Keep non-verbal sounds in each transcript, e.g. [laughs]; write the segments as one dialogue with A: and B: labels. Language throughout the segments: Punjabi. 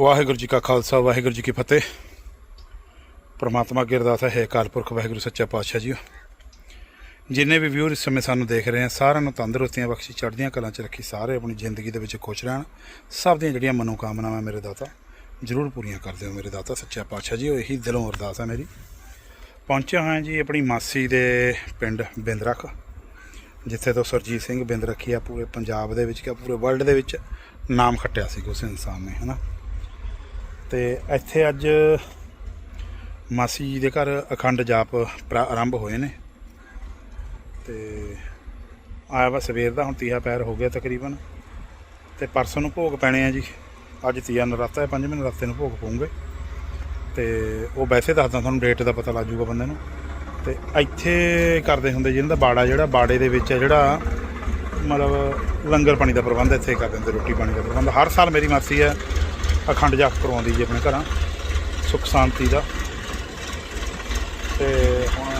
A: ਵਾਹਿਗੁਰੂ ਜੀ ਕਾ ਖਾਲਸਾ, ਵਾਹਿਗੁਰੂ ਜੀ ਕੀ ਫਤਿਹ। ਪ੍ਰਮਾਤਮਾ ਅੱਗੇ ਅਰਦਾਸ ਹੈ ਅਕਾਲ ਪੁਰਖ, ਵਾਹਿਗੁਰੂ ਸੱਚਾ ਪਾਤਸ਼ਾਹ ਜੀ ਜਿੰਨੇ ਵੀ ਵਿਊਅਰ ਇਸ ਸਮੇਂ ਸਾਨੂੰ ਦੇਖ ਰਹੇ ਆ, ਸਾਰਿਆਂ ਨੂੰ ਤੰਦਰੁਸਤੀਆਂ ਬਖਸ਼ੀ, ਚੜ੍ਹਦੀਆਂ ਕਲਾਂ 'ਚ ਰੱਖੀ, ਸਾਰੇ ਆਪਣੀ ਜ਼ਿੰਦਗੀ ਦੇ ਵਿੱਚ ਖੁਸ਼ ਰਹਿਣ। ਸਭ ਦੀਆਂ ਜਿਹੜੀਆਂ ਮਨੋਕਾਮਨਾਵਾਂ ਮੇਰੇ ਦਾਤਾ, ਜ਼ਰੂਰ ਪੂਰੀਆਂ ਕਰ ਦਿਓ ਮੇਰੇ ਦਾਤਾ, ਸੱਚਾ ਪਾਤਸ਼ਾਹ ਜੀ ਉਹ ਇਹੀ ਦਿਲੋਂ ਅਰਦਾਸ ਹੈ ਮੇਰੀ। ਪਹੁੰਚਿਆ ਹਾਂ ਜੀ ਆਪਣੀ ਮਾਸੀ ਦੇ ਪਿੰਡ ਬਿੰਦਰਖ, ਜਿੱਥੇ ਤੋਂ ਸਰਜੀਤ ਸਿੰਘ ਬਿੰਦ ਰੱਖੀ ਆ, ਪੂਰੇ ਪੰਜਾਬ ਦੇ ਵਿੱਚ ਕਿ ਪੂਰੇ ਵਰਲਡ ਦੇ ਵਿੱਚ ਨਾਮ ਖੱਟਿਆ ਸੀ ਉਸ ਇਨਸਾਨ ਨੇ, ਹਨਾ? ਤੇ ਇੱਥੇ ਅੱਜ ਮਾਸੀ ਜੀ ਦੇ ਘਰ ਅਖੰਡ ਜਾਪ ਪ੍ਰਾ- ਆਰੰਭ ਹੋਏ ਨੇ। ਤੇ ਆਇਆ ਵਾ ਸਵੇਰ ਦਾ, ਹੁਣ ਤੀਆ ਪੈਰ ਹੋ ਗਿਆ ਤਕਰੀਬਨ। ਤੇ ਪਰਸੋਂ ਨੂੰ ਭੋਗ ਪੈਣੇ ਆ ਜੀ। ਅੱਜ ਤੀਆ ਨਰਾਤਾ ਹੈ, ਪੰਜਵੇਂ ਨਰਾਤੇ ਨੂੰ ਭੋਗ ਪਊਂਗੇ। ਤੇ ਉਹ ਵੈਸੇ ਦੱਸਦਾ ਤੁਹਾਨੂੰ ਡੇਟ ਦਾ ਪਤਾ ਲੱਗ ਜੂਗਾ ਬੰਦੇ ਨੂੰ। ਤੇ ਇੱਥੇ ਕਰਦੇ ਹੁੰਦੇ ਜਿਹਨਾਂ ਦਾ ਬਾੜਾ ਜਿਹੜਾ, ਬਾੜੇ ਦੇ ਵਿੱਚ ਹੈ ਜਿਹੜਾ ਮਤਲਬ ਲੰਗਰ ਪਾਣੀ ਦਾ ਪ੍ਰਬੰਧ ਇੱਥੇ ਕਰ ਦਿੰਦੇ ਰੋਟੀ ਪਾਣੀ ਦਾ ਪ੍ਰਬੰਧ। ਹਰ ਸਾਲ ਮੇਰੀ ਮਾਸੀ ਹੈ ਅਖੰਡ ਜਾਪ ਕਰਵਾਉਂਦੀ ਜੀ ਆਪਣੇ ਘਰਾਂ। ਸੁੱਖ ਸ਼ਾਂਤੀ ਦਾ। ਤੇ ਹੁਣ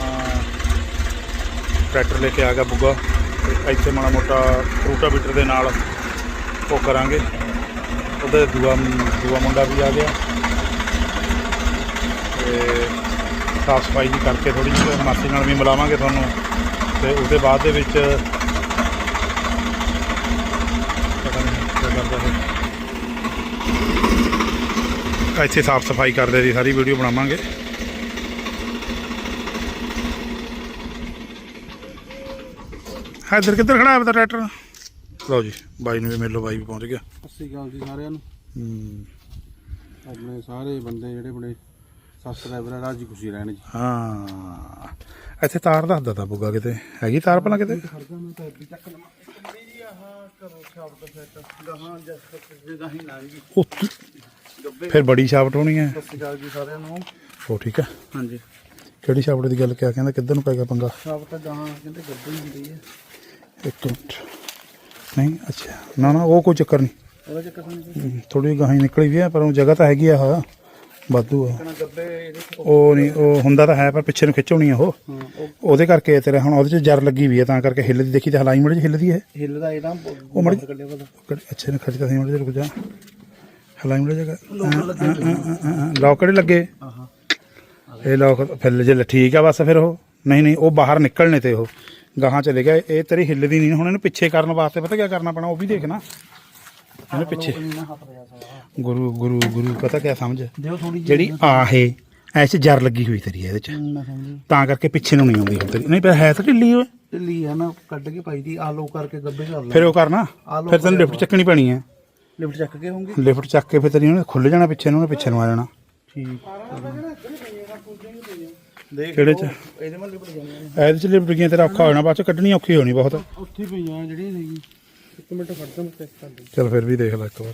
A: ਟਰੈਕਟਰ ਲੈ ਕੇ ਆ ਗਿਆ ਬੁੱਗਾ। ਤੇ ਇੱਥੇ ਮਾੜਾ ਮੋਟਾ ਰੂਟਾ ਬੀਟਰ ਦੇ ਨਾਲ ਉਹ ਕਰਾਂਗੇ। ਉਹਦੇ ਦੂਆ ਦੂਆ ਮੁੰਡਾ ਵੀ ਆ ਗਿਆ। ਤੇ ਸਾਫ਼ ਸਫ਼ਾਈ ਜੀ ਕਰਕੇ ਥੋੜੀ ਜਿਹੀ ਮਾਸੀ ਨਾਲ ਵੀ ਮਿਲਾਵਾਂਗੇ ਤੁਹਾਨੂੰ। ਤੇ ਉਹਦੇ ਬਾਅਦ ਦੇ ਵਿੱਚ ਪਤਾ ਨਹੀਂ ਕੀ ਕਰਦਾ ਹੈ ਇੱਥੇ ਸਾਫ਼ ਸਫ਼ਾਈ ਕਰਦੇ ਦੀ ਸਾਰੀ ਵੀਡੀਓ ਬਣਾਵਾਂਗੇ ਇੱਧਰ ਕਿੱਧਰ ਖੜਾ ਹੈ ਬਤਾ ਟਰੈਕਟਰ ਲਓ ਜੀ ਬਾਈ ਨੂੰ ਵੀ ਮਿਲ ਲਓ ਬਾਈ ਵੀ ਪਹੁੰਚ ਗਿਆ
B: ਸਤਿ ਸ਼੍ਰੀ ਅਕਾਲ ਜੀ ਸਾਰਿਆਂ ਨੂੰ
A: ਹੂੰ,
B: ਆਪਣੇ ਸਾਰੇ ਬੰਦੇ ਜਿਹੜੇ ਬੜੇ ਸਬਸਕ੍ਰਾਈਬਰ ਆ ਰਾਜੀ ਖੁਸ਼ੀ ਰਹਿਣ ਜੀ
A: ਹਾਂ ਇੱਥੇ ਤਾਰ ਦੱਸਦਾ ਤਾ ਬੁੱਗਾ ਕਿਤੇ ਹੈਗੀ ਤਾਰ ਭਲਾ ਕਿਤੇ
B: ਖੜਦਾ ਮੈਂ ਤਾਂ ਅੱਗੇ ਚੱਕ ਲਵਾਂ ਮੇਰੀ ਆਹ ਕਰੋ ਸ਼ਬਦ ਸੈਟ ਗਾਹਾਂ ਜਸ ਗਾਹੀਂ ਲਾਂਗੀ
A: ਉਹ
B: ਗੱਬੇ
A: ਫਿਰ ਬੜੀ ਸ਼ਾਫਟ ਹੋਣੀ ਹੈ।
B: ਸਤਿ ਸ਼੍ਰੀ ਅਕਾਲ ਜੀ ਸਾਰਿਆਂ ਨੂੰ।
A: ਉਹ ਠੀਕ ਹੈ?
B: ਹਾਂਜੀ।
A: ਕਿਹੜੀ ਸ਼ਾਫਟ ਦੀ ਗੱਲ ਕਿਆ ਕਹਿੰਦਾ? ਕਿੱਧਰ ਨੂੰ ਪੰਗਾ?
B: ਸ਼ਬਦ ਗਾਹਾਂ ਕਹਿੰਦੇ ਗੱਬੇ ਹੀ ਹੁੰਦੀ ਹੈ।
A: ਇੱਕ ਮਿੰਟ। ਨਹੀਂ ਅੱਛਾ। ਨਾ ਨਾ ਉਹ ਕੋਈ ਚੱਕਰ ਨਹੀਂ।
B: ਉਹਦਾ ਚੱਕਰ ਸਾਨੂੰ
A: ਥੋੜੀ ਗਾਹੀਂ ਨਿਕਲੀ ਵੀ ਹੈ ਪਰ ਉਹ ਜਗ੍ਹਾ ਤਾਂ ਹੈਗੀ ਆ ਆਹ। ਵਾਧੂ ਆ। ਉਹ ਨਹੀਂ ਉਹ ਹੁੰਦਾ ਤਾਂ ਹੈ ਪਰ ਪਿੱਛੇ ਨੂੰ ਖਿੱਚੋਣੀ ਆ ਉਹ।
B: ਹਾਂ ਉਹ
A: ਉਹਦੇ ਕਰਕੇ ਤੇਰਾ ਹੁਣ ਉਹਦੇ ਚ ਜਰ ਲੱਗੀ ਵੀ ਹੈ ਤਾਂ ਕਰਕੇ ਹਿੱਲਦੀ ਦੇਖੀ ਤੇ ਹਲਾਈ ਮੜੇ ਚ ਹਿੱਲਦੀ ਹੈ
B: ਹਿੱਲਦਾ ਇਹਦਾ
A: ਉਹ ਮੜੀ- ਅੱਛੇ ਨੇ ਖਿੱਚਦਾ ਸੀ ਮੜੇ ਰੁਕ ਜਾ। ਹਲਾਈ ਮੜੇ ਜਗਾ ਲੋਕ ਕਿਹੜੇ ਲੱਗੇ?
B: ਆਹਾਂ
A: ਇਹ ਲੋਕ ਫਿਰ ਜੇ ਠੀਕ ਆ ਬਸ ਫਿਰ ਉਹ। ਨਹੀਂ ਨਹੀਂ ਉਹ ਬਾਹਰ ਨਿਕਲਣੇ ਤੇ ਉਹ। ਗਾਹਾਂ ਚਲੇ ਗਿਆ। ਇਹ ਤੇਰੀ ਹਿੱਲਦੀ ਨਹੀਂ ਹੁਣ ਇਹਨੂੰ ਪਿੱਛੇ ਕਰਨ ਵਾਸਤੇ ਪਤਾ ਕੀ ਕਰਨਾ ਪੈਣਾ ਉਹ ਵੀ ਦੇਖਣਾ। ਇਹਨੂੰ ਪਿੱਛੇ। ਗੁਰੂ ਗੁਰੂ ਗੁਰੂ ਪਤਾ ਕੀ ਸਮਝ? ਜਿਹੜੀ ਆਹੇ ਐਸੇ ਜਰ ਲੱਗੀ ਹੋਈ ਤੇਰੀ ਇਹਦੇ ਚ। ਤਾਂ ਕਰਕੇ ਪਿੱਛੇ ਨੂੰ ਨਹੀਂ ਆਉਂਦੀ ਹੁਣ ਤੇਰੀ। ਨਹੀਂ ਪਰ ਹੈ ਤਾਂ ਢਿੱਲੀ ਓਏ।
B: ਢਿੱਲੀ ਹੈ ਨਾ ਕੱਢ ਕੇ ਪਾਈ ਦੀ ਆਲੋ ਕਰਕੇ ਗੱਬੇ ਕਰ ਲੈ।
A: ਫਿਰ ਉਹ ਕਰਨਾ। ਫਿਰ ਤੈਨੂੰ ਲਿਫਟ ਚੱਕਣੀ ਪੈਣੀ ਹੈ
B: ਲਿਫਟ ਚੱਕ ਕੇ ਹੋਊਗੀ?
A: ਲਿਫਟ ਚੱਕ ਕੇ ਫਿਰ ਤੇਰੀ ਉਹਨੇ ਖੁੱਲ ਜਾਣਾ ਪਿੱਛੇ ਨੂੰ ਉਹਨੇ ਪਿੱਛੇ ਨੂੰ ਆ ਜਾਣਾ।
B: ਠੀਕ। ਦੇਖ
A: ਕਿਹੜੇ ਚ?
B: ਇਹਦੇ ਮੱਲੇ ਲਿਫਟ ਜਾਣੀ
A: ਇਹਦੇ ਚ ਲਿਫਟ ਗਈਆਂ ਤੇਰਾ ਔਖਾ ਹੋ ਜਾਣਾ ਬਾਅਦ ਚ ਕੱਢਣੀ ਔਖੀ ਹੋਣੀ ਬਹੁਤ।
B: ਉੱਥੇ ਪਈਆਂ ਜਿਹੜੀਆਂ ਸੀਗੀ ਇੱਕ ਮਿੰਟ ਫੜਦਾ ਮੈਂ ਚੈੱਕ ਕਰ ਲਈ
A: ਚਲ ਫਿਰ ਵੀ ਦੇਖ ਲੈ ਇੱਕ ਵਾਰ।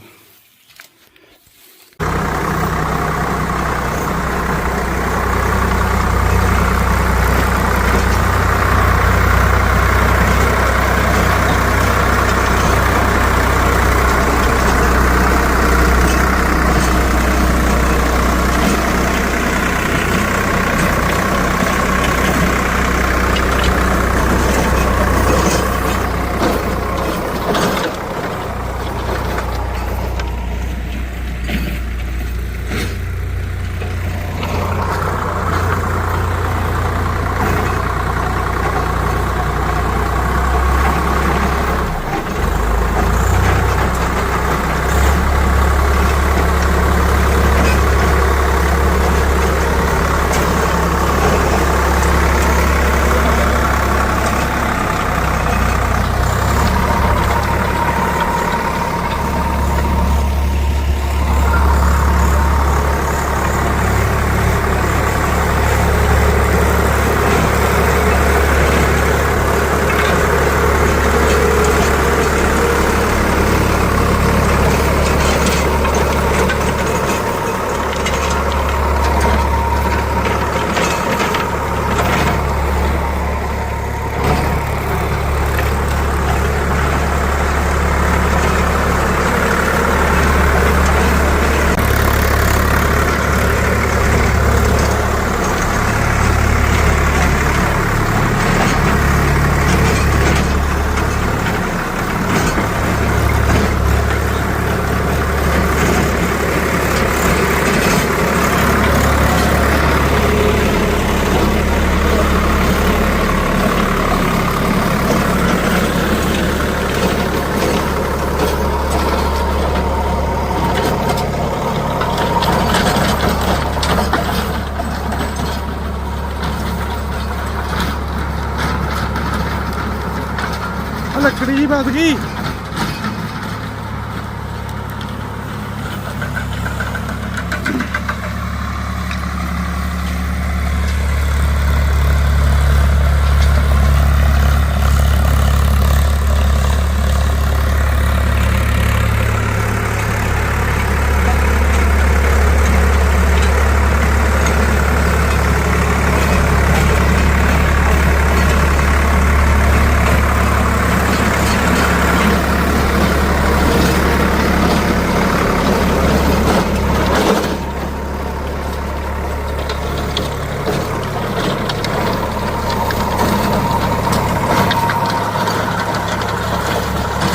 B: ਫਸ ਜੀ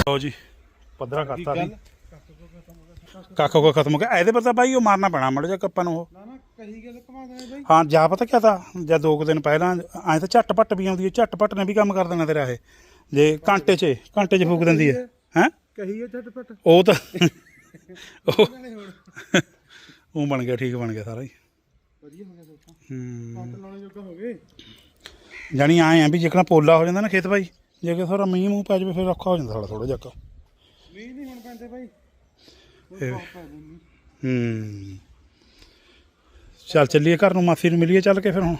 A: ਲਓ ਜੀ ਪੱਧਰਾ ਕਰਤਾ ਸੀ ਕੱਖ ਕੋ ਖਤਮ ਹੋ ਗਿਆ। ਇਹਦੇ ਪਰ ਤਾਂ ਬਾਈ ਉਹ ਮਾਰਨਾ ਪੈਣਾ ਮੜ ਜਾ ਕੱਪਾਂ ਨੂੰ ਉਹ।
B: ਨਾ ਨਾ ਕਹੀ ਗੱਲ ਘਮਾ ਦੇਣਾ ਬਾਈ।
A: ਹਾਂ ਜਾ ਪਤਾ ਕਿਆ ਤਾਂ ਜਾਂ ਦੋ ਕੁ ਦਿਨ ਪਹਿਲਾਂ ਐਂ ਤਾਂ ਝੱਟ-ਪੱਟ ਵੀ ਆਉਂਦੀ ਹੈ ਝੱਟ-ਪੱਟ ਨੇ ਵੀ ਕੰਮ ਕਰ ਦੇਣਾ ਤੇਰਾ ਇਹ। ਜੇ ਘੰਟੇ 'ਚ ਘੰਟੇ 'ਚ ਫੂਕ ਦਿੰਦੀ ਹੈ ਹੈ?
B: ਕਹੀ ਹੈ ਝਟਪਟ
A: ਉਹ ਤਾਂ [laughs] ਉਹ ਉਹ ਬਣ ਗਿਆ ਠੀਕ ਬਣ ਗਿਆ ਸਾਰਾ ਹੀ।
B: ਵਧੀਆ ਹੋ ਗਿਆ ਸੋਚਾ
A: ਹੂੰ।
B: ਪੰਪ ਲਾਉਣੇ ਜੋਗਾ ਹੋ ਗਏ।
A: ਜਾਣੀ ਆਏ ਆ ਵੀ ਜਿਕਣਾ ਪੋਲਾ ਹੋ ਜਾਂਦਾ ਨਾ ਖੇਤ ਭਾਈ ਜੇ ਕਿ ਥੋੜਾ ਮੀਂਹ ਮੂੰਹ ਪੈ ਜਾਵੇ ਫਿਰ ਔਖਾ ਹੋ ਜਾਂਦਾ ਥੋੜਾ ਥੋੜਾ ਜਿਹਾ
B: ਨਹੀਂ ਹੁਣ ਪੈਂਦੇ ਬਾਈ।
A: ਹੂੰ। ਚੱਲ ਚੱਲੀਏ ਘਰ ਨੂੰ ਮਾਸੀ ਨੂੰ ਮਿਲੀਏ ਚੱਲ ਕੇ ਫਿਰ ਹੁਣ।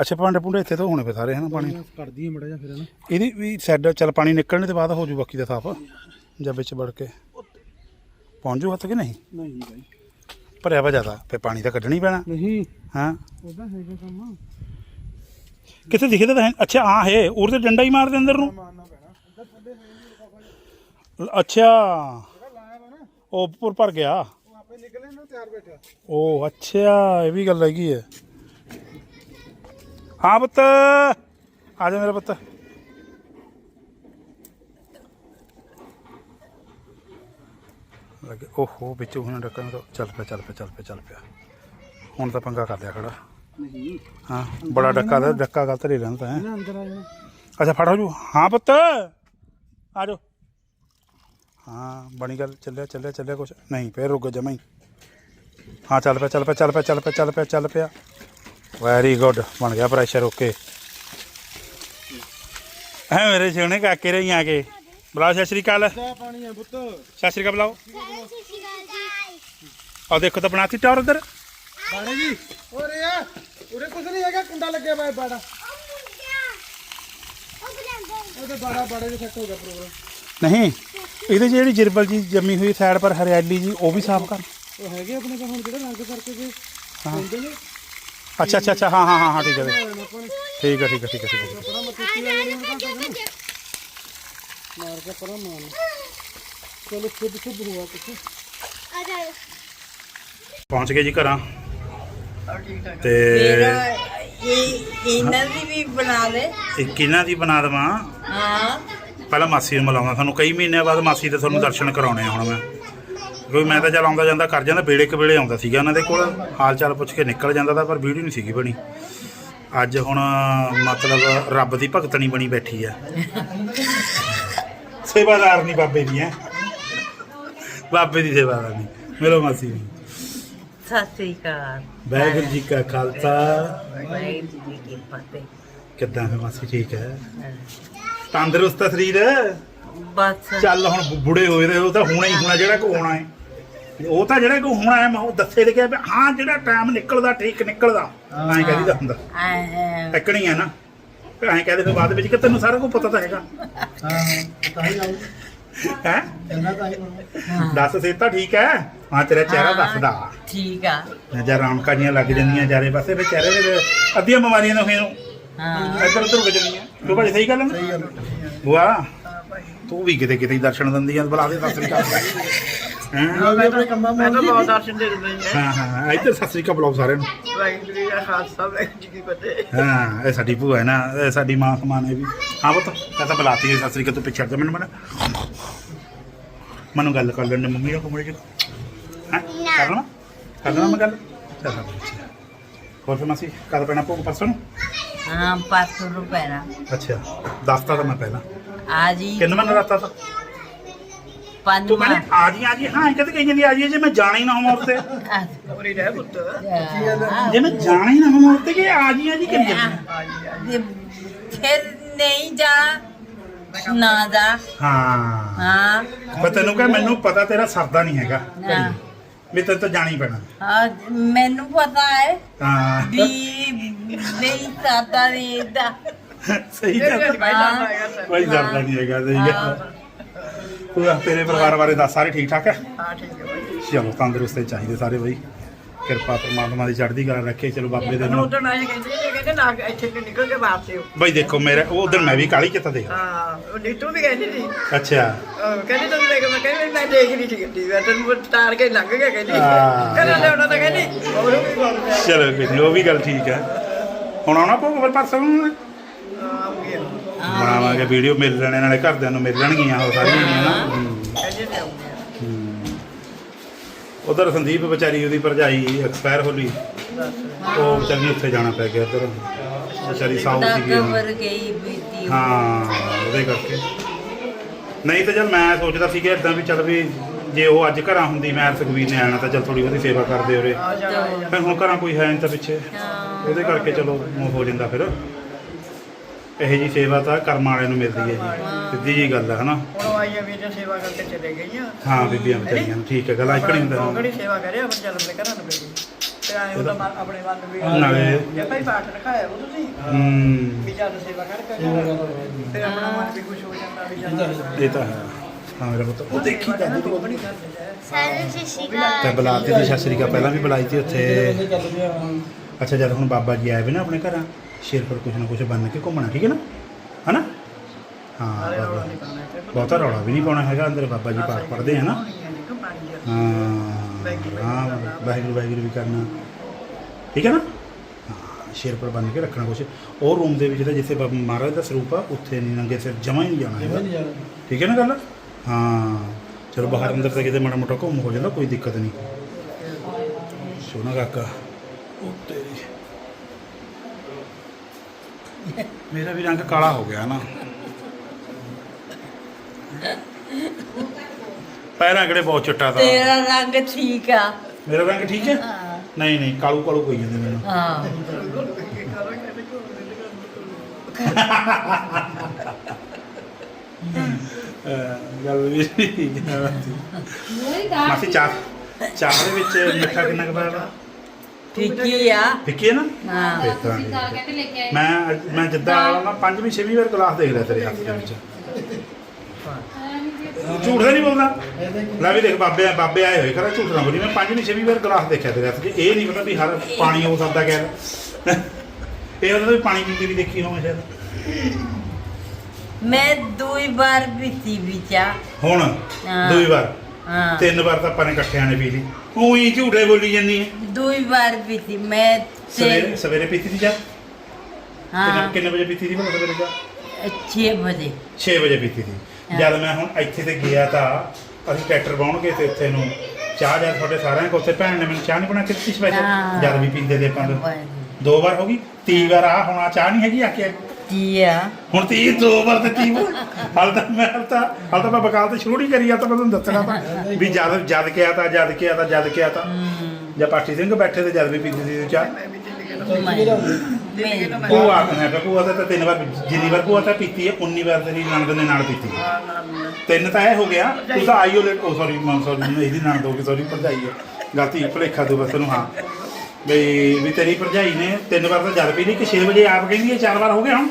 A: ਅੱਛਾ ਭਾਂਡੇ ਭੁੰਡੇ ਇੱਥੇ ਤੋਂ ਹੋਣੇ ਪਏ ਸਾਰੇ ਹਨਾ ਪਾਣੀ
B: ਕੱਢਦੀ ਹੈ ਮੜਾ ਜਾ ਫਿਰ ਨਾ।
A: ਇਹਦੀ ਵੀ ਸਾਈਡ ਚੱਲ ਪਾਣੀ ਨਿਕਲਣੇ ਤੇ ਬਾਅਦ ਹੋ ਜੂ ਬਾਕੀ ਦਾ ਸਾਫ਼ ਜਾਂ ਵਿੱਚ ਵੜ ਕੇ। ਪਹੁੰਚ ਜੂ ਹੱਥ ਕਿ ਨਹੀਂ?
B: ਨਹੀਂ ਬਾਈ।
A: ਭਰਿਆ ਵਾ ਜ਼ਿਆਦਾ ਫੇ ਪਾਣੀ ਤਾਂ ਕੱਢਣਾ ਪੈਣਾ।
B: ਨਹੀਂ।
A: ਹਾਂ।
B: ਉਹਦਾ ਹੈਗਾ ਕੰਮ।
A: ਕਿੱਥੇ ਦਿਖਦਾ ਤਾਂ ਅੱਛਾ ਆ ਹੈ ਉਰ ਤੇ ਡੰਡਾ ਹੀ ਮਾਰਦੇ ਅੰਦਰ ਨੂੰ
B: ਮਾਰਨਾ ਪੈਣਾ ਅੰਦਰ ਥੱਲੇ ਹੈ ਨਹੀਂ ਲਿਫਾਫਾ ਜਿਹੜਾ
A: ਅੱਛਾ
B: ਲਾਇਆ ਵਾ ਨਾ
A: ਉਹ ਉੱਪਰ ਭਰ ਗਿਆ।
B: ਉਹ ਆਪੇ ਨਿਕਲੇ ਨਾ ਤਿਆਰ ਬੈਠਾ।
A: ਉਹ ਅੱਛਾ ਇਹ ਵੀ ਗੱਲ ਹੈਗੀ ਹੈ। ਹਾਂ ਪੁੱਤ ਆ ਜਾ ਮੇਰਾ ਪੁੱਤ। ਲੱਗੇ ਓਹੋ ਵਿੱਚੋਂ ਹੁਣ ਡੱਕਣ ਤੋਂ ਚੱਲ ਪਿਆ ਚੱਲ ਪਿਆ ਚੱਲ ਪਿਆ ਚੱਲ ਪਿਆ। ਹੁਣ ਤਾਂ ਪੰਗਾ ਕਰ ਲਿਆ ਖੜਾ।
B: ਨਹੀਂ।
A: ਹਾਂ ਬੜਾ ਡੱਕਾ ਦਾ ਡੱਕਾ ਗਲਤ ਨਹੀਂ ਰਹਿੰਦਾ ਹੈ।
B: ਨਾ ਅੰਦਰ ਆ ਜਾਣਾ
A: ਅੱਛਾ ਫੜ ਹੋ ਜੂ। ਹਾਂ ਪੁੱਤ ਆ ਜਾਓ। ਹਾਂ ਬਣੀ ਗੱਲ ਚੱਲਿਆ ਚੱਲਿਆ ਚੱਲਿਆ ਕੁਛ ਨਹੀਂ ਫੇਰ ਰੁਕ ਜਮਾ ਹੀ ਹਾਂ ਚੱਲ ਪਿਆ ਚੱਲ ਪਿਆ ਚੱਲ ਪਿਆ ਚੱਲ ਪਿਆ ਚੱਲ ਪਿਆ ਚੱਲ ਪਿਆ ਵੈਰੀ ਗੁੱਡ ਬਣ ਗਿਆ ਪ੍ਰੈਸ਼ਰ ਓਕੇ ਐ ਮੇਰੇ ਸੋਹਣੇ ਕਾਕੇ ਰਹੀ ਆ ਕੇ ਬੁਲਾਓ ਸਤਿ ਸ਼੍ਰੀ ਅਕਾਲ
B: ਚਾਹ ਪਾਣੀ ਹੈ ਪੁੱਤ
A: ਸਤਿ ਸ਼੍ਰੀ ਅਕਾਲ ਬੁਲਾਓ ਆ ਦੇਖੋ ਤਾਂ ਬਣਾਤੀ ਟੌਰ ਉਧਰ
B: ਬਾੜੇ ਜੀ ਉਰੇ ਆ ਉਰੇ ਕੁਛ ਨਹੀਂ ਹੈਗਾ ਕੁੰਡਾ ਲੱਗਿਆ ਬਾਈ ਬਾੜਾ ਉਹਦੇ ਬਾੜਾ ਬਾੜੇ ਦੇ ਸੈੱਟ ਹੋ ਗਿਆ ਪ੍ਰੋਗਰਾਮ
A: ਨਹੀਂ ਇਹਦੇ 'ਚ ਜਿਹੜੀ ਜਿਰਬਲ ਜੀ ਜੰਮੀ ਹੋਈ ਸਾਈਡ ਪਰ ਹਰਿਆਲੀ ਜੀ ਉਹ ਵੀ ਸਾਫ਼ ਕਰ।
B: ਉਹ ਹੈਗੇ ਆਪਣੇ ਕੋਲ ਹੁਣ ਜਿਹੜੇ ਰੰਗ ਕਰਕੇ ਗਏ ਹੁੰਦੇ ਨੇ।
A: ਅੱਛਾ ਅੱਛਾ ਅੱਛਾ ਹਾਂ ਹਾਂ ਹਾਂ ਹਾਂ ਠੀਕ ਹੈ
B: ਲੈਣਾ ਆਪਾਂ ਨੇ
A: ਠੀਕ ਹੈ ਠੀਕ ਹੈ ਠੀਕ ਹੈ ਠੀਕ
B: ਮਾਰ ਕੇ ਪਰਾਂ ਮਾਰ। ਚਲੋ ਖੁਦ ਖੁਦ ਹੁਆ ਕੁਛ।
A: ਪਹੁੰਚ ਗਏ ਜੀ ਘਰਾਂ। ਤੇ
C: ਇਹ ਇਹਨਾਂ ਦੀ ਵੀ ਬਣਾ ਦੇ।
A: ਇੱਕ ਇਹਨਾਂ ਦੀ ਬਣਾ ਦੇਵਾਂ।
C: ਹਾਂ।
A: ਪਹਿਲਾਂ ਮਾਸੀ ਨੂੰ ਮਿਲਾਉਣਾ ਤੁਹਾਨੂੰ। ਕਈ ਮਹੀਨਿਆਂ ਬਾਅਦ ਮਾਸੀ ਦੇ ਤੁਹਾਨੂੰ ਦਰਸ਼ਨ ਕਰਾਉਣੇ ਆ ਹੁਣ ਮੈਂ। ਕਿਉਂਕਿ ਮੈਂ ਤਾਂ ਚੱਲ ਆਉਂਦਾ ਜਾਂਦਾ ਕਰ ਜਾਂਦਾ ਵੇਲੇ ਕੁ ਵੇਲੇ ਆਉਂਦਾ ਸੀਗਾ ਉਹਨਾਂ ਦੇ ਕੋਲ। ਹਾਲ ਚਾਲ ਪੁੱਛ ਕੇ ਨਿਕਲ ਜਾਂਦਾ ਤਾਂ ਪਰ ਵੀਡੀਓ ਨਹੀਂ ਸੀਗੀ ਬਣੀ। ਅੱਜ ਹੁਣ ਮਤਲਬ ਰੱਬ ਦੀ ਭਗਤਣੀ ਬਣੀ ਬੈਠੀ ਆ। [laughs] ਸੇਵਾਦਾਰ ਨਹੀਂ ਬਾਬੇ ਦੀ ਹੈ। ਬਾਬੇ ਦੀ ਸੇਵਾਦਾਰ ਨਹੀਂ ਮਿਲੋ ਮਾਸੀ ਨੂੰ।
C: ਸਤਿ ਸ੍ਰੀ ਅਕਾਲ।
A: ਵਾਹਿਗੁਰੂ ਜੀ ਕਾ ਖਾਲਸਾ।
C: ਵਾਹਿਗੁਰੂ ਜੀ ਕੀ ਫਤਿਹ।
A: ਕਿੱਦਾਂ ਹੈ ਮਾਸੀ ਠੀਕ ਹੈ। ਤੰਦਰੁਸਤ ਆ ਸਰੀਰ।
C: ਬਸ।
A: ਚੱਲ ਹੁਣ ਬੁ- ਬੁੜੇ ਹੋਏ ਦੇ ਉਹ ਤਾਂ ਹੋਣਾ ਹੀ ਹੋਣਾ ਜਿਹੜਾ ਕੋ ਹੋਣਾ ਹੈ। ਉਹ ਤਾਂ ਜਿਹੜਾ ਕੋ ਹੋਣਾ ਹੈ ਮੈਂ ਉਹ ਦੱਸੇ ਲਿਖਿਆ ਵੀ ਹਾਂ ਜਿਹੜਾ ਟਾਈਮ ਨਿਕਲਦਾ ਠੀਕ ਨਿਕਲਦਾ। ਐਂ ਕਹਦੀਦਾ ਹੁੰਦਾ।
C: ਐ
A: ਟੱਕਣੀ ਆ ਨਾ। ਫਿਰ ਐਂ ਕਹਦੇ ਫਿਰ ਬਾਅਦ ਵਿੱਚ ਕਿ ਤੈਨੂੰ ਸਾਰਾ ਕੁਝ ਪਤਾ ਤਾਂ ਹੈਗਾ।
B: ਹਾਂ ਤਾਂ ਹੀ ਆਉਂ
A: ਹੈ?
B: ਚੰਗਾ ਤਾਂ ਹੀ
A: ਦੱਸ ਸੇਤਾ ਠੀਕ ਹੈ? ਹਾਂ ਤੇਰਾ ਚਿਹਰਾ ਦੱਸਦਾ।
C: ਠੀਕ ਆ।
A: ਜਾਂ ਰੌਣਕਾਂ ਜੀਆਂ ਲੱਗ ਜਾਂਦੀਆਂ ਚਾਰੇ ਪਾਸੇ ਫਿਰ ਚਿਹਰੇ ਦੇ ਅੱਧੀਆਂ ਬਿਮਾਰੀਆਂ ਤਾਂ ਨੂੰ
C: ਹਾਂ।
A: ਇੱਧਰ ਉੱਧਰ ਹੋ ਜਾਂਦੀਆਂ। ਤੂੰ ਭਾਜੀ ਸਹੀ ਗੱਲ ਹੈ ਨਾ? ਬੁਆ ਤੂੰ ਵੀ ਕਿਤੇ ਕਿਤੇ ਹੀ ਦਰਸ਼ਨ ਦਿੰਦੀ ਆ ਬੁਲਾ ਦੇ ਸਤਿ ਸ੍ਰੀ ਅਕਾਲ। ਹੈਂ?
B: ਆਪਣੇ ਕੰਮਾਂ
C: ਮੈਂ ਤਾਂ ਬਹੁਤ ਦਰਸ਼ਨ ਦੇ ਦਿੰਦੇ
A: ਹਾਂ ਹਾਂ ਇੱਧਰ ਸਤਿ ਸ੍ਰੀ ਅਕਾਲ ਬੁਲਾਓ ਸਾਰਿਆਂ ਨੂੰ।
C: ਵਾਹਿਗੁਰੂ ਜੀ ਦਾ ਖਾਲਸਾ ਵਾਹਿਗੁਰੂ ਜੀ ਕੀ ਫਤਿਹ।
A: ਹਾਂ ਇਹ ਸਾਡੀ ਭੂਆ ਹੈ ਨਾ ਇਹ ਸਾਡੀ ਮਾਂ ਸਮਾਨ ਹੈ ਵੀ। ਹਾਂ ਪੁੱਤ ਮੈਂ ਤਾਂ ਬੁਲਾਤੀ ਹੈ ਸਤਿ ਸ੍ਰੀ ਅਕਾਲ ਤੂੰ ਪਿੱਛੇ ਹਟ ਜਾ ਮੈਨੂੰ ਮਨ। ਮਨੂੰ ਗੱਲ ਕਰ ਲੈਣ ਦੇ ਮੰਮੀ ਨਾਲ ਕੋਮੜੇ ਜੀ ਹਾਂ? ਕਰ ਲਾਂ ਕਰ ਲਾਂ ਮੈਂ ਗੱਲ? ਚੱਲ। ਹੋਰ ਫਿਰ ਮਾਸੀ ਕਦ ਪੈਣਾ ਭੋਗ ਪਰਸੋਂ ਨੂੰ?
C: ਹਾਂ 500 ਰੁਪਏ ਨਾ
A: ਅੱਛਾ ਦੱਸਤਾ ਤਾਂ ਮੈਂ ਪਹਿਲਾਂ।
C: ਆ ਜੀ।
A: ਕਿੰਨ ਮਨ ਦੱਸਤਾ ਤਾਂ
C: ਪੰਜ
A: ਤੂੰ ਕਹਿੰਦੇ ਆ ਜੀ ਆ ਜੀ ਹਾਂ ਕਿਤੇ ਕਹੀ ਜਾਂਦੀ ਆ ਜੀ ਜੇ ਮੈਂ ਜਾਣਾ ਹੀ ਨਾ ਹੋਵਾਂ ਉੱਤੇ
C: ਉਰੀ ਰਹਿ ਪੁੱਤ।
A: ਜੇ ਮੈਂ ਜਾਣਾ ਹੀ ਨਾ ਹੋਵਾਂ ਉੱਤੇ ਕਿ ਆ ਜੀ ਆ ਜੀ ਕਰੀ ਜਾਂਦੀ
C: ਫਿਰ ਨਹੀਂ ਜਾ ਨਾ ਦਾ
A: ਹਾਂ।
C: ਹਾਂ।
A: ਪਰ ਤੈਨੂੰ ਕਹ ਮੈਨੂੰ ਪਤਾ ਤੇਰਾ ਸਰਦਾ ਨਹੀਂ ਹੈਗਾ।
C: ਹਾਂ।
A: ਵੀ ਤੈਨੂੰ ਤਾਂ ਜਾਣੀ ਪੈਣਾ।
C: ਹਾਂ ਮੈਨੂੰ ਪਤਾ ਹੈ
A: ਹਾਂ।
C: ਵੀ ਨਹੀਂ ਸਾਦਾ ਨਹੀਂ ਦਾ
A: ਸਹੀ ਗੱਲ।
C: ਹਾਂ।
A: ਕੋਈ ਸਰਦਾ ਨਹੀਂ ਹੈਗਾ ਸਹੀ ਗੱਲ। ਤੂੰ ਤੇਰੇ ਪਰਿਵਾਰ ਬਾਰੇ ਦੱਸ ਸਾਰੇ ਠੀਕ ਠਾਕ ਹੈ?
B: ਹਾਂ ਠੀਕ ਹੈ ਬਾਈ।
A: ਚਲੋ ਤੰਦਰੁਸਤ ਹੀ ਚਾਹੀਦੇ ਸਾਰੇ ਬਈ। ਕਿਰਪਾ ਪ੍ਰਮਾਤਮਾ ਦੀ ਚੜ੍ਹਦੀ ਕਲਾ ਰੱਖੇ ਚਲੋ ਬਾਬੇ ਦੇ ਨੂੰ
B: ਉਦੋਂ ਆਏ ਕਹਿੰਦੇ ਜੀ ਕਹਿੰਦੇ ਨਾ ਇੱਥੇ ਕਿ ਨਿਕਲ ਕੇ ਬਾਹਰ ਤੇ
A: ਬਈ ਦੇਖੋ ਮੇਰੇ ਉਹ ਉਧਰ ਮੈਂ ਵੀ ਕਾਲੀ ਕਿਤਾ ਦੇਖ
B: ਹਾਂ ਉਹ ਨੀਤੂ ਵੀ ਕਹਿੰਦੀ ਸੀ।
A: ਅੱਛਾ।
B: ਅਹ ਕਹਿੰਦੀ ਤੂੰ ਦੇਖ ਮੈਂ ਕਹਿੰਦੀ ਮੈਂ ਦੇਖ ਨਹੀਂ ਸੀ ਗੱਡੀ ਮੈਂ ਤੈਨੂੰ ਤਾਰ ਕੇ ਲੰਘ ਗਿਆ ਕਹਿੰਦੀ।
A: ਹਾਂ।
B: ਕਹਿੰਦਾ ਲਿਆਉਣਾ ਤਾਂ ਕਹਿੰਦੀ ਉਹ ਵੀ ਗੱਲ ਹੈ।
A: ਚਲੋ ਕੋਈ ਨੀ, ਉਹ ਵੀ ਗੱਲ ਠੀਕ ਹੈ। ਹੁਣ ਆਉਣਾ ਪਊਗਾ ਫਿਰ ਪਰਸੋਂ ਨੂੰ ਬਣਾਵਾਂਗੇ ਵੀਡੀਓ ਮਿਲ ਲੈਣੇ ਨਾਲੇ ਘਰਦਿਆਂ ਨੂੰ ਮਿਲ ਲੈਣਗੀਆਂ ਉਹ ਸਾਰੀਆਂ ਜਣੀਆਂ ਨਾ ਹੂੰ।
B: ਕਹਿੰਦੀ ਤੇ ਆਉਂਗੀ
A: ਉਧਰ ਸੰਦੀਪ ਵਿਚਾਰੀ ਉਹਦੀ ਭਰਜਾਈ ਐਕਸਪਾਇਰ ਹੋ ਲਈ ਉਹ ਵਿਚਾਰੀ ਨੂੰ ਉੱਥੇ ਜਾਣਾ ਪੈ ਗਿਆ ਉਧਰ ਵਿਚਾਰੀ ਸਾਊਥ
C: ਦਾ
A: ਸੀਗੀ
C: ਗਈ ਬੀਤੀ
A: ਹਾਂ ਉਹਦੇ ਕਰਕੇ। ਨਹੀਂ ਤਾਂ ਚਲ ਮੈਂ ਸੋਚਦਾ ਸੀ ਕਿ ਇਦਾਂ ਵੀ ਚੱਲ ਵੀ ਜੇ ਉਹ ਅੱਜ ਘਰਾਂ ਹੁੰਦੀ ਮੈਂ ਸੁਖਵੀਰ ਨੇ ਆਣਾ ਤਾਂ ਚਲ ਥੋੜੀ ਉਹਦੀ ਸੇਵਾ ਕਰਦੇ ਉਰੇ। ਫਿਰ ਹੁਣ ਘਰਾਂ ਕੋਈ ਹੈ ਨਹੀਂ ਤਾਂ ਪਿੱਛੇ। ਉਹਦੇ ਕਰਕੇ ਚਲੋ ਉਹ ਹੋ ਜਾਂਦਾ ਫਿਰ। ਇਹੋ ਜੀ ਸੇਵਾ ਤਾਂ ਕਰਮ ਵਾਲਿਆਂ ਨੂੰ ਮਿਲਦੀ ਹੈ ਜੀ। ਸਿੱਧੀ ਜੀ ਗੱਲ ਹੈ ਹਨਾ?
B: ਹੁਣ ਆਈਆਂ ਵੀ ਜੇ ਸੇਵਾ ਕਰਕੇ ਚਲੇ ਗਈਆਂ।
A: ਹਾਂ ਬੀਬੀਆਂ ਨੂੰ ਠੀਕ ਹੈ ਗੱਲ ਆਇਕਣੀ ਹੁੰਦਾ
B: ਕੋਗੜੀ ਸੇਵਾ ਕਰਿਆ ਆਪਾਂ ਚੱਲ ਆਪਣੇ ਘਰਾਂ ਨੂੰ ਤੇ ਆਏ ਉਹ ਤਾਂ ਮਨ- ਆਪਣੇ ਨੂੰ ਵੀ
A: ਨਾਲੇ-
B: ਜੇ ਭਾਈ ਪਾਠ ਰਖਾਇਆ ਉਹ ਤੁਸੀਂ
A: ਹੂੰ।
B: ਵੀ ਚੱਲ ਸੇਵਾ ਕਰ ਕਰ। ਤੇ ਆਪਣਾ ਮਨ ਵੀ ਖੁਸ਼ ਹੋ ਜਾਂਦਾ ਵੀ ਚੱਲ
A: ਇਹ ਤਾਂ ਹੈ। ਹਾਂ। ਮੇਰਾ ਪੁੱਤ। ਉਹ ਦੇਖੀ ਤਾਂ
B: ਤੂੰ
D: ਸ਼੍ਰੀ ਅਕਾਲ।
A: ਤੇ ਬੁਲਾਤੀ ਸਤਿ ਸ੍ਰੀ ਅਕਾਲ। ਪਹਿਲਾਂ ਵੀ ਬੁਲਾਈ ਸੀ ਉੱਥੇ। ਅੱਛਾ ਜਦ ਹੁਣ ਬਾਬਾ ਜੀ ਆਏ ਵੇ ਨਾ ਆਪਣੇ ਘਰਾਂ। ਸ਼ੇਰਪੁਰ ਕੁਛ ਨਾ ਕੁਛ ਬੰਨ ਕੇ ਘੁੰਮਣਾ ਠੀਕ ਹੈ ਨਾ? ਹਨਾ? ਹਾਂ ਬਾਬਾ।
B: ਨਹੀਂ
A: ਬਹੁਤਾ ਰੌਲਾ ਵੀ ਨਹੀਂ ਪਾਉਣਾ ਹੈਗਾ ਅੰਦਰ ਬਾਬਾ ਜੀ ਪਾਠ ਪੜ੍ਹਦੇ ਆ ਨਾ। ਹਾਂ ਹਾਂ ਵਾਹਿਗੁਰੂ ਵਾਹਿਗੁਰੂ ਵੀ ਕਰਨਾ। ਠੀਕ ਹੈ ਨਾ? ਹਾਂ ਸ਼ੇਰਪੁਰ ਬੰਨ ਕੇ ਰੱਖਣਾ ਕੁਛ। ਉਹ ਰੂਮ ਦੇ ਵਿੱਚ ਤਾਂ ਜਿੱਥੇ ਬਾਬਾ ਮਹਾਰਾਜ ਦਾ ਸਰੂਪ ਆ ਉੱਥੇ ਨਹੀਂ ਨੰਗੇ ਸਿਰ ਜਮਾ ਹੀ ਨਹੀਂ ਜਾਣਾ ਹੈਗਾ। ਠੀਕ ਹੈ ਨਾ ਗੱਲ? ਹਾਂ ਚਲੋ ਬਾਹਰ ਅੰਦਰ ਤੇ ਕਿਤੇ ਮਾੜਾ ਮੋਟਾ ਘੁੰਮ ਹੋ ਜਾਂਦਾ ਕੋਈ ਦਿੱਕਤ ਨਹੀਂ। ਸੋਨਾ ਕਾਕਾ ਉਹ ਤੇਰੀ ਮੇਰਾ ਵੀ ਰੰਗ ਕਾਲਾ ਹੋ ਗਿਆ ਨਾ। ਪਹਿਲਾਂ ਕਿਹੜੇ ਬਹੁਤ ਚਿੱਟਾ ਤਾ।
C: ਤੇਰਾ ਰੰਗ ਠੀਕ ਆ।
A: ਮੇਰਾ ਰੰਗ ਠੀਕ ਹੈ?
C: ਹਾਂ।
A: ਨਹੀਂ ਨਹੀਂ ਕਾਲੂ ਕਾਲੂ ਕੋਈ ਜਾਂਦੇ ਮੈਨੂੰ।
C: ਹਾਂ।
A: ਅਹ ਗੱਲ ਵੀ ਠੀਕ ਹੈ। ਮਾਸੀ ਚਾਹ ਚਾਹ ਦੇ ਵਿੱਚ ਮਿੱਠਾ ਕਿੰਨਾ ਕੁ ਪਾਇਆ ਵਾ?
C: ਠਿੱਕੀ ਆ।
A: ਫਿੱਕੀ ਹੈ ਨਾ?
C: ਹਾਂ।
A: ਫਿਰ ਤਾਂ ਠੀਕ ਹੈ। ਮੈਂ ਮੈਂ ਜਿੱਦਾਂ ਆਇਆ ਨਾ ਪੰਜਵੀਂ ਛੇਵੀਂ ਵਾਰ ਗਲਾਸ ਦੇਖ ਲਿਆ ਤੇਰੇ ਹੱਥ ਦੇ ਵਿੱਚ। ਝੂਠ ਤਾਂ ਨਹੀਂ ਬੋਲਦਾ। ਲੈ ਵੀ ਦੇਖ ਬਾਬੇ ਬਾਬੇ ਆਏ ਹੋਏ ਖਰਾ ਝੂਠ ਨਾ ਬੋਲੀ। ਮੈਂ ਪੰਜਵੀਂ ਛੇਵੀਂ ਵਾਰ ਗਲਾਸ ਦੇਖਿਆ ਤੇਰੇ ਹੱਥ 'ਚ। ਇਹ ਨਹੀਂ ਪਤਾ ਵੀ ਹਰ ਪਾਣੀ ਹੋ ਸਕਦਾ ਕਿਆ ਇਹ ਉਹਦਾ ਵੀ ਪਾਣੀ ਪੀਂਦੀ ਵੀ ਦੇਖੀ ਹੋਵੇ ਸ਼ਾਇਦ।
C: ਮੈਂ ਦੂਈ ਵਾਰ ਪੀਤੀ ਵਿਚਾ
A: ਹੁਣ?
C: ਹਾਂ।
A: ਦੂਈ ਵਾਰ?
C: ਹਾਂ।
A: ਤਿੰਨ ਵਾਰ ਤਾਂ ਆਪਾਂ ਨੇ ਇਕੱਠਿਆਂ ਨੇ ਪੀ ਲਈ। ਉਹੀ ਝੂਠੇ ਬੋਲੀ ਜਾਂਦੀ ਹੈ।
C: ਦੂਈ ਵਾਰ ਪੀਤੀ ਮੈਂ
A: ਸਵੇਰੇ
C: ਤੇ
A: ਸਵੇਰੇ ਪੀਤੀ ਸੀ ਜਾ
C: ਹਾਂ।
A: ਕਿੰਨੇ ਵਜੇ ਪੀਤੀ ਸੀ ਭਲਾ ਸਵੇਰੇ ਜਾ
C: 6 ਵਜੇ।
A: 6 ਵਜੇ ਪੀਤੀ ਸੀ। ਜਦ ਮੈਂ ਹੁਣ ਇੱਥੇ ਤੇ ਗਿਆ ਤਾਂ ਅਸੀਂ ਟਰੈਕਟਰ ਬਾਉਣਗੇ ਤੇ ਉੱਥੇ ਨੂੰ ਚਾਹ ਜਦ ਤੁਹਾਡੇ ਸਾਰਿਆਂ ਕੋਲ ਉੱਥੇ ਭੈਣ ਨੇ ਮੈਨੂੰ ਚਾਹ ਨਹੀਂ ਬਣਾ ਕੇ ਦਿੱਤੀ ਸਪੈਸ਼ਲ
C: ਹਾਂ।
A: ਜਦ ਵੀ ਪੀਂਦੇ ਤੇ ਆਪਾਂ। ਦੋ ਵਾਰ ਹੋ ਗਈ। ਤੀ ਵਾਰ ਆ ਹੁਣ ਚਾਹ ਨਹੀਂ ਹੈਗੀ ਆ ਕੇ
C: ਕੀ ਆ?
A: ਹੁਣ ਤੀ ਦੋ ਵਾਰ ਤੇ ਵਾਰ ਹਾਲ ਤਾਂ ਮੈਂ ਹਾਲ ਤਾਂ ਹਾਲ ਤਾਂ ਮੈਂ ਬਕਾਲ ਤੇ ਸ਼ੁਰੂ ਨਹੀਂ ਕਰੀ ਆ ਤਾਂ ਮੈਂ ਤੁਹਾਨੂੰ ਦੱਸਣਾ ਤਾਂ ਵੀ ਜਦ ਜਦ ਕਿਹਾ ਤਾਂ ਜਦ ਕਿਹਾ ਤਾਂ ਜਦ ਕਿਹਾ ਤਾਂ। ਜਾਂ ਪਾਠੀ ਸਿੰਘ ਬੈਠੇ ਤੇ ਜਦ ਵੀ ਪੀਂਦੇ ਸੀ ਚਾਹ। ਭੂਆ ਆਖਣਾ ਹੈ ਭੂਆ ਤਾਂ ਤਿੰਨ ਵਾਰ ਜਿੰਨੀ ਵਾਰ ਭੂਆ ਤਾਂ ਪੀਤੀ ਹੈ ਉਨੀ ਵਾਰ ਤੇਰੀ ਨਣਦ ਨੇ ਨਾਲ ਪੀਤੀ ਤਿੰਨ ਤਾਂ ਇਹ ਹੋ ਗਿਆ। ਤੂੰ ਤਾਂ ਆਈਓ ਲੇਟ ਉਹ ਸੌਰੀ ਮੈਂ ਸੌਰੀ ਇਹਦੀ ਨਣਦ ਹੋ ਗਈ ਸੌਰੀ ਭਰਜਾਈ ਹੈ। ਗਲਤੀ ਭਲੇਖਾ ਤੋਂ ਬਸ ਨੂੰ ਹਾਂ। ਬਈ ਵੀ ਤੇਰੀ ਭਰਜਾਈ ਨੇ ਤਿੰਨ ਵਾਰ ਤਾਂ ਜਦ ਪੀ ਲਈ ਕਿ 6 ਵਜੇ ਆਪ ਕਹਿੰਦੀ ਹੈ ਚਾਰ ਵਾਰ ਹੋ ਗਿਆ ਹੁਣ?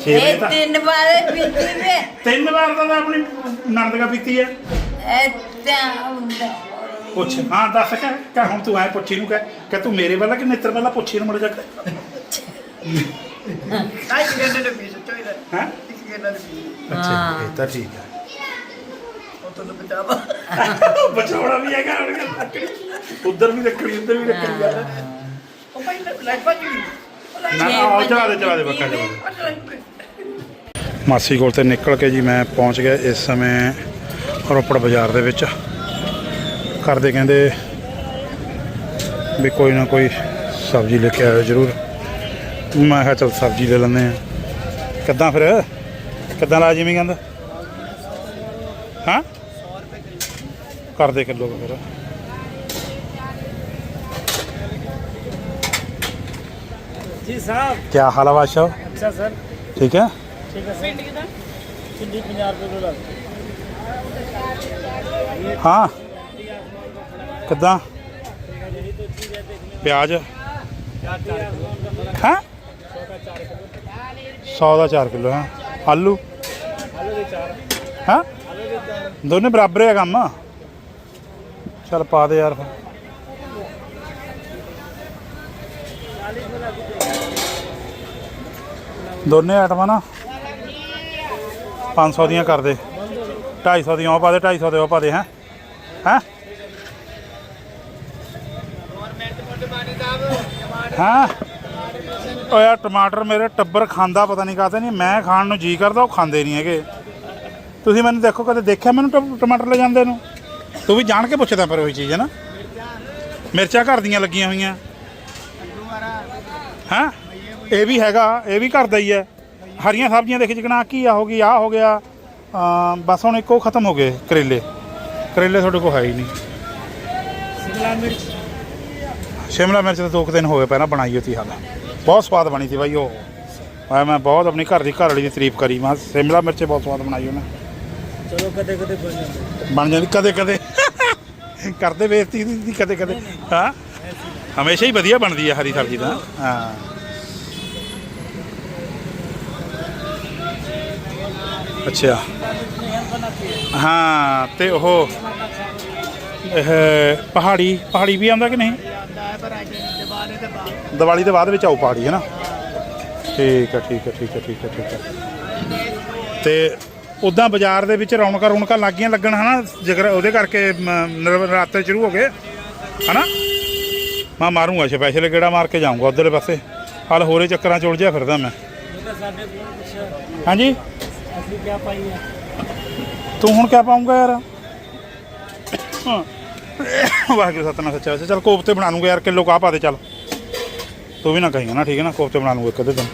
A: 6 ਵਜੇ
C: ਇਹ
A: ਤਾਂ
C: ਤਿੰਨ ਵਾਰ ਪੀਤੀ ਵੇ।
A: ਤਿੰਨ ਵਾਰ ਤਾਂ ਆਪਣੀ ਨਣਦ ਕਾ ਪੀਤੀ ਹੈ।
C: ਐਤਾ
A: ਪੁੱਛ ਹਾਂ ਦੱਸ ਕਹਿ ਕਹਿ ਹੁਣ ਤੂੰ ਐ ਪੁੱਛੀ ਨੂੰ ਕਹਿ ਕਿ ਤੂੰ ਮੇਰੇ ਵੱਲ ਕਿ ਨੇਤਰ ਵੱਲ ਪੁੱਛੀ ਨੂੰ ਮੜ ਜਾ ਕੇ।
B: ਆਈ ਕਿ ਗੰਡੇ ਨੇ ਪੀ ਸੱਚੋ ਇਹਦਾ।
A: ਹੈ?
B: ਇੱਕ ਗੰਡਾ ਨੇ ਪੀ
A: ਅੱਛਾ। ਇਹ ਤਾਂ ਠੀਕ ਹੈ
B: ਉਹ ਤੋਂ ਬਚਾਵਾ।
A: ਬਚਾਉਣਾ ਵੀ ਹੈਗਾ ਹੁਣ ਲੱਕੜੀ ਉਧਰ ਵੀ ਰੱਖਣੀ ਉੱਧਰ ਵੀ ਰੱਖਣੀ ਗੱਲ।
B: ਉਹ ਭਾਈ ਲਾਈਟ ਭੱਜ ਗਈ।
A: ਨਾ ਨਾ ਉਹ ਚਲਾ ਦੇ ਚਲਾ ਦੇ ਬੱਕਾ ਚਲਾ ਦੇ। ਮਾਸੀ ਕੋਲ ਤੇ ਨਿਕਲ ਕੇ ਜੀ ਮੈਂ ਪਹੁੰਚ ਗਿਆ ਇਸ ਸਮੇਂ ਰੋਪੜ ਬਾਜ਼ਾਰ ਦੇ ਵਿੱਚ। ਘਰ ਦੇ ਕਹਿੰਦੇ ਵੀ ਕੋਈ ਨਾ ਕੋਈ ਸਬਜ਼ੀ ਲੈ ਕੇ ਆਇਓ ਜ਼ਰੂਰ। ਮੈਂ ਕਿਹਾ ਚਲ ਸਬਜ਼ੀ ਲੈ ਲੈਂਦੇ ਆ ਕਿੱਦਾਂ ਫਿਰ? ਕਿੱਦਾਂ ਲਾ ਜਿਵੇਂ ਕਹਿੰਦਾ? ਹਾਂ? ਕਰ ਦੇ ਕਿਲੋ ਕੁ ਫਿਰ
E: जी साहब
A: क्या हाल है बादशाह
E: अच्छा सर
A: ठीक है
B: ਠੀਕ ਹੈ ਭਿੰਡੀ ਦਾ ਭਿੰਡੀ 50 ਰੁਪਏ ਕਿਲੋ ਲੱਗ
A: ਹਾਂ ਕਿੱਦਾਂ ਪਿਆਜ਼ ਹਾਂ 100 ਦਾ 4 ਕਿਲੋ ਹੈ ਆਲੂ ਹਾਂ ਦੋਨੇ ਬਰਾਬਰ ਹੈ ਕੰਮ ਚੱਲ ਪਾ ਦੇ ਯਾਰ ਫਿਰ ਦੋਨੇ ਆਈਟਮਾਂ ਨਾ 500 ਦੀਆਂ ਕਰ ਦੇ। 250 ਦੀਆਂ ਉਹ ਪਾ ਦੇ 250 ਦੇ ਉਹ ਪਾ ਦੇ, ਹੈ? ਹੈ? ਹਾਂ? ਓ ਯਾਰ ਟਮਾਟਰ ਮੇਰੇ ਟੱਬਰ ਖਾਂਦਾ ਪਤਾ ਨਹੀਂ ਕਾਹਤੇ ਨਹੀਂ ਮੈਂ ਖਾਣ ਨੂੰ ਜੀ ਕਰਦਾ, ਉਹ ਖਾਂਦੇ ਨਹੀਂ ਹੈਗੇ। ਤੁਸੀਂ ਮੈਨੂੰ ਦੇਖੋ, ਕਦੇ ਦੇਖਿਆ ਮੈਨੂੰ ਟਮਾਟਰ ਲੈ ਜਾਂਦੇ ਨੂੰ? ਤੂੰ ਵੀ ਜਾਣ ਕੇ ਪੁੱਛਦਾ ਪਰ ਉਹੀ ਚੀਜ਼ ਹੈ ਨਾ? ਮਿਰਚਾਂ ਘਰ ਦੀਆਂ ਲੱਗੀਆਂ ਹੋਈਆਂ। ਹਾਂ? ਇਹ ਵੀ ਹੈਗਾ ਇਹ ਵੀ ਘਰ ਦਾ ਹੀ ਹੈ। ਹਰੀਆਂ ਸਬਜ਼ੀਆਂ ਦੇਖ ਜਿਕਣਾ ਕੀ ਆ ਹੋ ਗਈ ਆ ਹੋ ਗਿਆ। ਬਸ ਹੁਣ ਇੱਕੋ ਖਤਮ ਹੋ ਗਏ ਕਰੇਲੇ। ਕਰੇਲੇ ਤੁਹਾਡੇ ਕੋਲ ਹੈ ਹੀ ਨਹੀਂ।
B: ਸ਼ਿਮਲਾ ਮਿਰਚ।
A: ਸ਼ਿਮਲਾ ਮਿਰਚ ਤਾਂ ਦੋ ਦਿਨ ਹੋ ਗਏ ਪਹਿਲਾਂ ਬਣਾਈ ਹੋਤੀ ਹਾਲ। ਬਹੁਤ ਸਵਾਦ ਬਣੀ ਸੀ ਬਾਈ ਉਹ। ਮੈਂ ਬਹੁਤ ਆਪਣੀ ਘਰ ਦੀ ਘਰ ਵਾਲੀ ਦੀ ਤਾਰੀਫ ਕਰੀ ਮੈਂ ਸ਼ਿਮਲਾ ਮਿਰਚ ਬਹੁਤ ਸਵਾਦ ਬਣਾਈ ਉਹਨੇ।
B: ਚਲੋ ਕਦੇ ਕਦੇ ਬਣ ਜਾਂਦੇ।
A: ਬਣ ਜਾਂਦੀ ਕਦੇ ਕਦੇ। ਕਰਦੇ ਬੇਇੱਜ਼ਤੀ ਦੀ ਕਦੇ ਕਦੇ। ਹਾਂ? ਹਮੇਸ਼ਾ ਹੀ ਵਧੀਆ ਬਣਦੀ ਹੈ ਹਰੀ ਸਬਜ਼ੀ ਤਾਂ। ਹਾਂ। ਅੱਛਾ। ਹਾਂ ਤੇ ਉਹ ਇਹ ਪਹਾੜੀ ਪਹਾੜੀ ਵੀ ਆਉਂਦਾ ਕਿ ਨਹੀਂ? ਦੀਵਾਲੀ ਦੇ ਬਾਅਦ ਵਿੱਚ ਆਉ ਪਹਾੜੀ ਹੈ ਨਾ? ਠੀਕ ਹੈ ਠੀਕ ਹੈ ਠੀਕ ਹੈ ਠੀਕ ਹੈ ਠੀਕ ਹੈ ਤੇ ਉਦਾਂ ਬਾਜ਼ਾਰ ਦੇ ਵਿੱਚ ਰੌਣਕਾਂ ਰੌਣਕਾਂ ਲੱਗੀਆਂ ਲੱਗਣ ਹਨਾ ਜਿਗਰ ਉਹਦੇ ਕਰਕੇ ਮ, ਨਵਰਾਤਰੇ ਸ਼ੁਰੂ ਹੋ ਗਏ ਹਨਾ? ਮੈਂ ਮਾਰੂੰਗਾ ਸਪੈਸ਼ਲ ਗੇੜਾ ਮਾਰ ਕੇ ਜਾਊਂਗਾ ਉਧਰਲੇ ਪਾਸੇ। ਹਾਲ ਹੋਰੇ ਚੱਕਰਾਂ ਚ ਉਲਝਿਆ ਫਿਰਦਾ ਮੈਂ। ਹਾਂਜੀ?
B: ਅਸੀਂ ਕੀ ਪਾਈਏ
A: ਤੂੰ ਹੁਣ ਕਿਆ ਪਾਉਂਗਾ ਯਾਰ। ਵਾਹਿਗੁਰੂ ਸਤਨਾਮ ਸੱਚਾ ਚੱਲ ਕੋਫਤੇ ਬਣਾ ਲੂੰਗਾ ਯਾਰ ਕਿਲੋ ਕਾਹ ਪਾ ਦੇ ਚੱਲ। ਤੂੰ ਵੀ ਨਾ ਕਹੀਂਗਾ ਨਾ ਠੀਕ ਹੈ ਨਾ ਕੋਫਤੇ ਬਣਾ ਲੂੰਗਾ ਇੱਕ ਅੱਧੇ ਦਿਨ।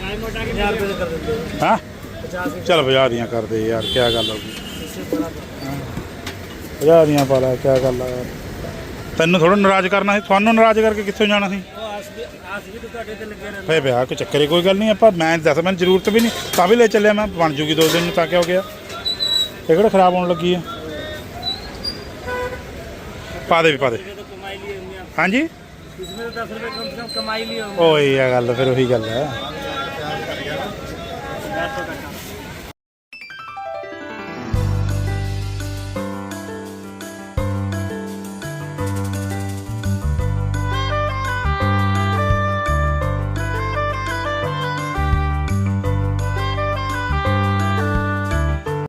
B: ਟਾਈਮ ਮੋਟਾ ਕੇ 50 ਰੁਪਏ ਕਰ ਦਿੰਦੇ
A: ਹਾਂ?
B: 50 ਰੁਪਏ
A: ਚਲ 50 ਦੀਆਂ ਕਰਦੇ ਯਾਰ ਕੀ ਗੱਲ ਹੋ ਗਈ? 50 ਦੀਆਂ ਪਾ ਕੀ ਗੱਲ ਆ ਤੈਨੂੰ ਥੋੜਾ ਨਾਰਾਜ਼ ਕਰਨਾ ਸੀ ਤੁਹਾਨੂੰ ਨਾਰਾਜ਼ ਕਰਕੇ ਕਿੱਥੋਂ ਜਾਣਾ ਸੀ? ਫੇ ਪਿਆ ਕੋਈ ਚੱਕਰ ਕੋਈ ਗੱਲ ਨਹੀਂ ਆਪਾਂ ਮੈਂ ਦੱਸ ਮੈਨੂੰ ਜ਼ਰੂਰਤ ਵੀ ਨਹੀਂ ਤਾਂ ਵੀ ਲੈ ਚੱਲਿਆ ਮੈਂ ਬਣ ਜੂਗੀ ਦੋ ਦਿਨ ਨੂੰ ਤਾਂ ਕਿਆ ਹੋ ਗਿਆ? ਇਹ ਕਿਹੜਾ ਖਰਾਬ ਹੋਣ ਲੱਗੀ ਆ? ਪਾ ਦੇ ਵੀ ਪਾ ਦੇ। ਹਾਂਜੀ?
B: ਇਸ ਵਿੱਚ 10 ਰੁਪਏ ਕਮਾਈ ਲਈ
A: ਓਏ ਇਹ ਗੱਲ ਫਿਰ ਉਹੀ ਗੱਲ ਹੈ